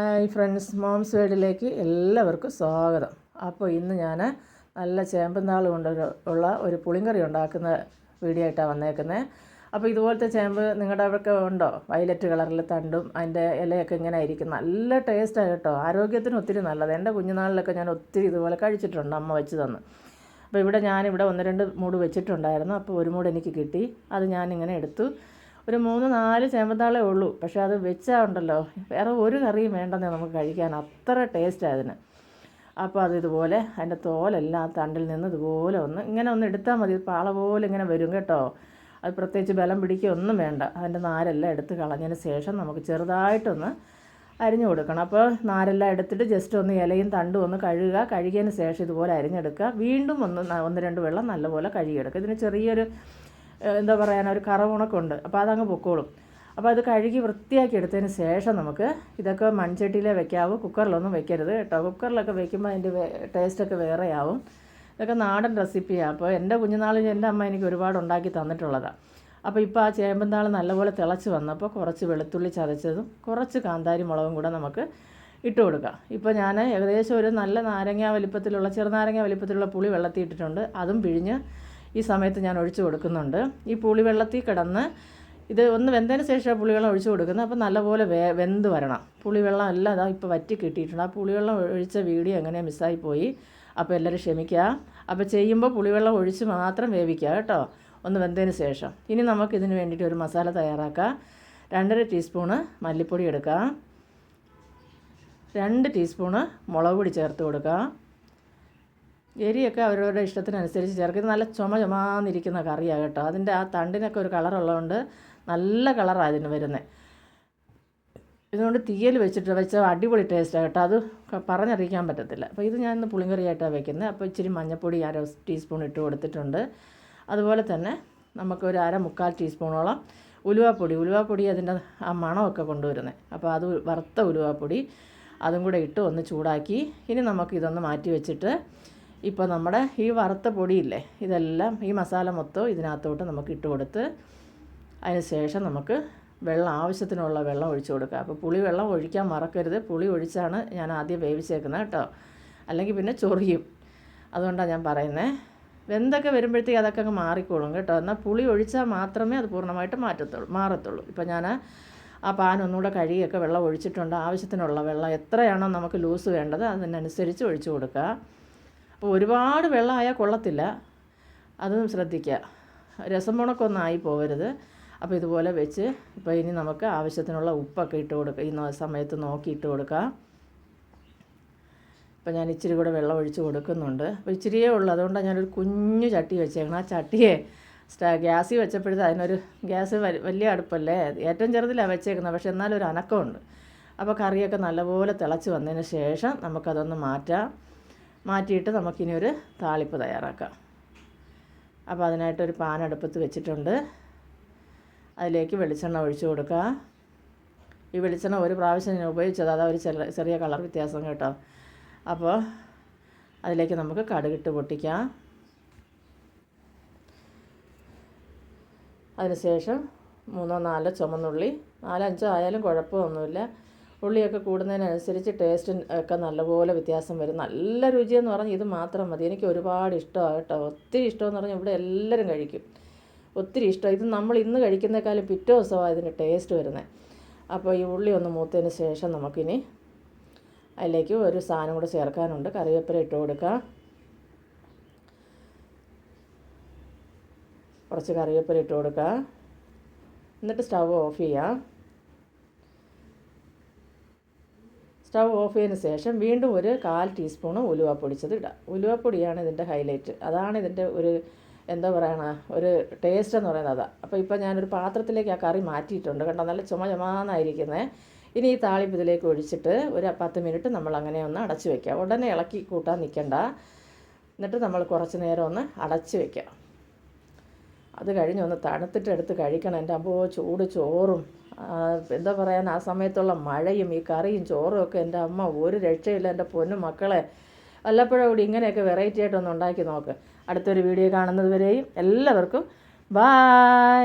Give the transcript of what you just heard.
Hi friends moms വേഡിലേക്ക് എല്ലാവർക്കും സ്വാഗതം. അപ്പോൾ ഇന്ന് ഞാൻ നല്ല ചേമ്പനാൾ കൊണ്ട് ഉള്ള ഒരു പുളിങ്കറി ഉണ്ടാക്കുന്ന വീഡിയോ ആയിട്ടാണ് വന്നേക്കുന്നത് അപ്പോൾ ഇതുപോലത്തെ ചേമ്പ് നിങ്ങളുടെ അവിടെയൊക്കെ ഉണ്ടോ? വയലറ്റ് കളറിൽ തണ്ടും അതിന്റെ ഇലയൊക്കെ ഇങ്ങനെ ആയിരിക്കും. നല്ല ടേസ്റ്റാണ് കേട്ടോ. ആരോഗ്യത്തിന് ഒത്തിരി നല്ലത്. എന്റെ കുഞ്ഞുനാളിലൊക്കെ ഞാൻ ഒത്തിരി ഇതുപോലെ കഴിച്ചിട്ടുണ്ട് അമ്മ വെച്ച് തന്ന്. അപ്പോൾ ഇവിടെ ഞാനിവിടെ ഒന്ന് രണ്ട് മൂട് വെച്ചിട്ടുണ്ടായിരുന്നു. അപ്പോൾ ഒരു മൂട് എനിക്ക് കിട്ടി. അത് ഞാനിങ്ങനെ എടുത്തു. ഒരു മൂന്ന് നാല് ചേമ്പത്താളേ ഉള്ളൂ. പക്ഷേ അത് വെച്ചാൽ ഉണ്ടല്ലോ. വേറെ ഒരു കറിയും വേണ്ടെന്നേ നമുക്ക് കഴിക്കാൻ. അത്ര ടേസ്റ്റാണ് അതിന്. അപ്പോൾ അത് ഇതുപോലെ അതിന്റെ തോലെല്ലാം ആ തണ്ടിൽ നിന്ന് ഇതുപോലെ ഒന്ന് ഇങ്ങനെ ഒന്ന് എടുത്താൽ മതി. പാള പോലെ ഇങ്ങനെ വരും കേട്ടോ. അത് പ്രത്യേകിച്ച് ബലം പിടിക്കുക ഒന്നും വേണ്ട. അതിന്റെ നാരെല്ലാം എടുത്ത് കളഞ്ഞതിന് ശേഷം നമുക്ക് ചെറുതായിട്ടൊന്ന് അരിഞ്ഞു കൊടുക്കണം. അപ്പോൾ നാരെല്ലാം എടുത്തിട്ട് ജസ്റ്റ് ഒന്ന് ഇലയും തണ്ടും ഒന്ന് കഴുകുക. കഴുകിയതിന് ശേഷം ഇതുപോലെ അരിഞ്ഞെടുക്കുക. വീണ്ടും ഒന്ന് ഒന്ന് രണ്ട് വെള്ളം നല്ലപോലെ കഴുകിയെടുക്കുക. ഇതിന് ചെറിയൊരു എന്താ പറയാൻ ഒരു കറവുണക്കുണ്ട് അപ്പോൾ അതങ്ങ് പൊക്കോളും. അപ്പോൾ അത് കഴുകി വൃത്തിയാക്കി എടുത്തതിന് ശേഷം നമുക്ക് ഇതൊക്കെ മൺചട്ടിയിലേ വെക്കാവൂ. കുക്കറിലൊന്നും വെക്കരുത് കേട്ടോ. കുക്കറിലൊക്കെ വെക്കുമ്പോൾ അതിന്റെ ടേസ്റ്റൊക്കെ വേറെയാവും. ഇതൊക്കെ നാടൻ റെസിപ്പിയാണ് അപ്പോൾ എന്റെ കുഞ്ഞുനാളിൽ എന്റെ അമ്മ എനിക്ക് ഒരുപാട് ഉണ്ടാക്കി തന്നിട്ടുള്ളതാണ് അപ്പോൾ ഇപ്പോൾ ആ ചേമ്പന്താൾ നല്ലപോലെ തിളച്ച് വന്നപ്പോൾ കുറച്ച് വെളുത്തുള്ളി ചതച്ചതും കുറച്ച് കാന്താരി മുളകും കൂടെ നമുക്ക് ഇട്ട് കൊടുക്കാം. ഇപ്പോൾ ഞാൻ ഏകദേശം ഒരു നല്ല നാരങ്ങ വലിപ്പത്തിലുള്ള ചെറുനാരങ്ങ വലിപ്പത്തിലുള്ള പുളി വെള്ളത്തിൽ ഇട്ടിട്ടുണ്ട് അതും പിഴിഞ്ഞ് ഈ സമയത്ത് ഞാൻ ഒഴിച്ചു കൊടുക്കുന്നുണ്ട്. ഈ പുളി വെള്ളത്തിൽ കിടന്ന് ഇത് ഒന്ന് വെന്തതിന് ശേഷം പുളിവെള്ളം ഒഴിച്ചു കൊടുക്കുന്നത്. അപ്പോൾ നല്ലപോലെ വേ വെന്ത് വരണം. പുളിവെള്ളം എല്ലാം അതാ ഇപ്പോൾ വറ്റി കിട്ടിയിട്ടുണ്ട്. ആ പുളിവെള്ളം ഒഴിച്ച വീഡിയോ എങ്ങനെ മിസ്സായി പോയി. അപ്പോൾ എല്ലാവരും ക്ഷമിക്കുക. അപ്പോൾ ചെയ്യുമ്പോൾ പുളിവെള്ളം ഒഴിച്ച് മാത്രം വേവിക്കുക കേട്ടോ. ഒന്ന് വെന്തതിന് ശേഷം. ഇനി നമുക്ക് ഇതിന് വേണ്ടിയിട്ട് ഒരു മസാല തയ്യാറാക്കാം. രണ്ടര ടീസ്പൂണ് മല്ലിപ്പൊടി എടുക്കാം. രണ്ട് ടീസ്പൂണ് മുളക് പൊടി ചേർത്ത് കൊടുക്കാം. എരിയൊക്കെ അവരവരുടെ ഇഷ്ടത്തിനനുസരിച്ച് ചേർക്കും. ഇത് നല്ല ചുമ ചുമന്നിരിക്കുന്ന കറിയാണ് കേട്ടോ. അതിന്റെ ആ തണ്ടിനൊക്കെ ഒരു കളറുള്ളതുകൊണ്ട് നല്ല കളറാണ് ഇതിന് വരുന്നത് ഇതുകൊണ്ട് തീയൽ വെച്ചിട്ട് വെച്ച അടിപൊളി ടേസ്റ്റാണ് കേട്ടോ. അത് പറഞ്ഞറിയിക്കാൻ പറ്റത്തില്ല. അപ്പോൾ ഇത് ഞാൻ ഇന്ന് പുളിങ്കറിയായിട്ടാണ് വെക്കുന്നത് അപ്പോൾ ഇച്ചിരി മഞ്ഞൾപ്പൊടി അര ടീസ്പൂൺ ഇട്ട് കൊടുത്തിട്ടുണ്ട്. അതുപോലെ തന്നെ നമുക്കൊരു അര മുക്കാൽ ടീസ്പൂണോളം ഉലുവാപ്പൊടി. ഉലുവാപ്പൊടി അതിന്റെ ആ മണമൊക്കെ കൊണ്ടുവരുന്നത് അപ്പോൾ അത് വറുത്ത ഉലുവാപ്പൊടി അതും കൂടെ ഇട്ട് ഒന്ന് ചൂടാക്കി. ഇനി നമുക്ക് ഇതൊന്ന് മാറ്റി വെച്ചിട്ട് ഇപ്പോൾ നമ്മുടെ ഈ വറുത്ത പൊടിയില്ലേ ഇതെല്ലാം ഈ മസാല മൊത്തം ഇതിനകത്തോട്ട് നമുക്ക് ഇട്ട് കൊടുത്ത് അതിന് ശേഷം നമുക്ക് വെള്ളം ആവശ്യത്തിനുള്ള വെള്ളം ഒഴിച്ചു കൊടുക്കുക അപ്പോൾ പുളി വെള്ളം ഒഴിക്കാൻ മറക്കരുത്. പുളി ഒഴിച്ചാണ് ഞാൻ ആദ്യം വേവിച്ചേക്കുന്നത് കേട്ടോ. അല്ലെങ്കിൽ പിന്നെ ചൊറിയും. അതുകൊണ്ടാണ് ഞാൻ പറയുന്നത് വെന്തൊക്കെ വരുമ്പോഴത്തേക്ക് അതൊക്കെ അങ്ങ് മാറിക്കോളും കേട്ടോ. എന്നാൽ പുളി ഒഴിച്ചാൽ മാത്രമേ അത് പൂർണമായിട്ട് മാറ്റത്തുള്ളൂ മാറത്തുള്ളൂ. ഇപ്പോൾ ഞാൻ ആ പാൻ ഒന്നുകൂടെ കഴുകിയൊക്കെ വെള്ളം ഒഴിച്ചിട്ടുണ്ട്. ആവശ്യത്തിനുള്ള വെള്ളം എത്രയാണോ നമുക്ക് ലൂസ് വേണ്ടത് അതിനനുസരിച്ച് ഒഴിച്ചു കൊടുക്കുക അപ്പോൾ ഒരുപാട് വെള്ളമായാൽ കൊള്ളത്തില്ല. അതും ശ്രദ്ധിക്കുക. രസം മുണക്കൊന്നായി പോകരുത്. അപ്പോൾ ഇതുപോലെ വെച്ച് ഇപ്പോൾ ഇനി നമുക്ക് ആവശ്യത്തിനുള്ള ഉപ്പൊക്കെ ഇട്ട് കൊടുക്കുക ഈ സമയത്ത് നോക്കി ഇട്ട് കൊടുക്കുക അപ്പോൾ ഞാൻ ഇച്ചിരി കൂടെ വെള്ളം ഒഴിച്ച് കൊടുക്കുന്നുണ്ട്. അപ്പോൾ ഇച്ചിരിയേ ഉള്ളൂ. അതുകൊണ്ടാണ് ഞാനൊരു കുഞ്ഞു ചട്ടി വെച്ചേക്കണം. ആ ചട്ടിയെ സ്റ്റാ ഗ്യാസിൽ വെച്ചപ്പോഴത്തെ അതിനൊരു ഗ്യാസ് വലിയ അടുപ്പല്ലേ? ഏറ്റവും ചെറുതിലാണ് വെച്ചേക്കുന്നത്. പക്ഷേ എന്നാലും ഒരു അനക്കമുണ്ട്. അപ്പോൾ കറിയൊക്കെ നല്ലപോലെ തിളച്ച് വന്നതിന് ശേഷം നമുക്കതൊന്ന് മാറ്റാം. മാറ്റിയിട്ട് നമുക്കിനി ഒരു താളിപ്പ് തയ്യാറാക്കാം. അപ്പോൾ അതിനായിട്ടൊരു പാൻ അടുപ്പത്ത് വെച്ചിട്ടുണ്ട്. അതിലേക്ക് വെളിച്ചെണ്ണ ഒഴിച്ചു കൊടുക്കുക. ഈ വെളിച്ചെണ്ണ ഒരു പ്രാവശ്യം ഞാൻ ഉപയോഗിച്ചത് അതാ ഒരു ചെറിയ ചെറിയ കളർ വ്യത്യാസം കേട്ടോ. അപ്പോൾ അതിലേക്ക് നമുക്ക് കടുകിട്ട് പൊട്ടിക്കാം. അതിനുശേഷം മൂന്നോ നാലോ ചുമന്നുള്ളി നാലഞ്ചോ ആയാലും കുഴപ്പമൊന്നുമില്ല. ഉള്ളിയൊക്കെ കൂടുന്നതിനനുസരിച്ച് ടേസ്റ്റ് ഒക്കെ നല്ലപോലെ വ്യത്യാസം വരും. നല്ല രുചിയെന്ന് പറഞ്ഞാൽ ഇത് മാത്രം മതി. എനിക്ക് ഒരുപാട് ഇഷ്ടമാണ് കേട്ടോ. ഒത്തിരി ഇഷ്ടമെന്ന് പറഞ്ഞാൽ ഇവിടെ എല്ലാവരും കഴിക്കും. ഒത്തിരി ഇഷ്ടം. ഇത് നമ്മൾ ഇന്ന് കഴിക്കുന്നേക്കാളും പിറ്റേ ദിവസമാണ് ഇതിന് ടേസ്റ്റ് വരുന്നത്. അപ്പോൾ ഈ ഉള്ളി ഒന്ന് മൂത്തതിന് ശേഷം നമുക്കിനി അതിലേക്ക് ഒരു സാധനം കൂടെ ചേർക്കാനുണ്ട്. കറിവേപ്പില ഇട്ട് കൊടുക്കുക കുറച്ച് കറിവേപ്പില ഇട്ട് കൊടുക്കുക എന്നിട്ട് സ്റ്റവ് ഓഫ് ചെയ്യാം. സ്റ്റവ് ഓഫ് ചെയ്തതിന് ശേഷം വീണ്ടും ഒരു കാൽ ടീസ്പൂണ് ഉലുവ പൊടിച്ചത് ഇടാം. ഉലുവപ്പൊടിയാണ് ഇതിന്റെ ഹൈലൈറ്റ്. അതാണ് ഇതിന്റെ ഒരു എന്താ പറയണ ഒരു ടേസ്റ്റ് എന്ന് പറയുന്നത് അതാണ് അപ്പോൾ ഇപ്പോൾ ഞാനൊരു പാത്രത്തിലേക്ക് ആ കറി മാറ്റിയിട്ടുണ്ട്. കണ്ടോ നല്ല ചുമ ചുമാന്നായിരിക്കുന്നത് ഇനി ഈ താളിപ്പ് ഇതിലേക്ക് ഒഴിച്ചിട്ട് ഒരു പത്ത് മിനിറ്റ് നമ്മൾ അങ്ങനെ ഒന്ന് അടച്ചു വെക്കുക ഉടനെ ഇളക്കി കൂട്ടാൻ നിൽക്കണ്ട. എന്നിട്ട് നമ്മൾ കുറച്ച് നേരം ഒന്ന് അടച്ചു വെക്കുക അത് കഴിഞ്ഞ് ഒന്ന് തണുത്തിട്ട് എടുത്ത് കഴിക്കണം. എന്റെ അമ്പോ ചൂട് ചോറും എന്താ പറയാൻ ആ സമയത്തുള്ള മഴയും ഈ കറിയും ചോറും ഒക്കെ എന്റെ അമ്മ ഒരു രക്ഷയില്ല. എന്റെ പൊന്നു മക്കളെ വല്ലപ്പോഴും കൂടി ഇങ്ങനെയൊക്കെ വെറൈറ്റി ആയിട്ടൊന്ന് ഉണ്ടാക്കി നോക്ക്. അടുത്തൊരു വീഡിയോ കാണുന്നത് വരെയും എല്ലാവർക്കും ബായ്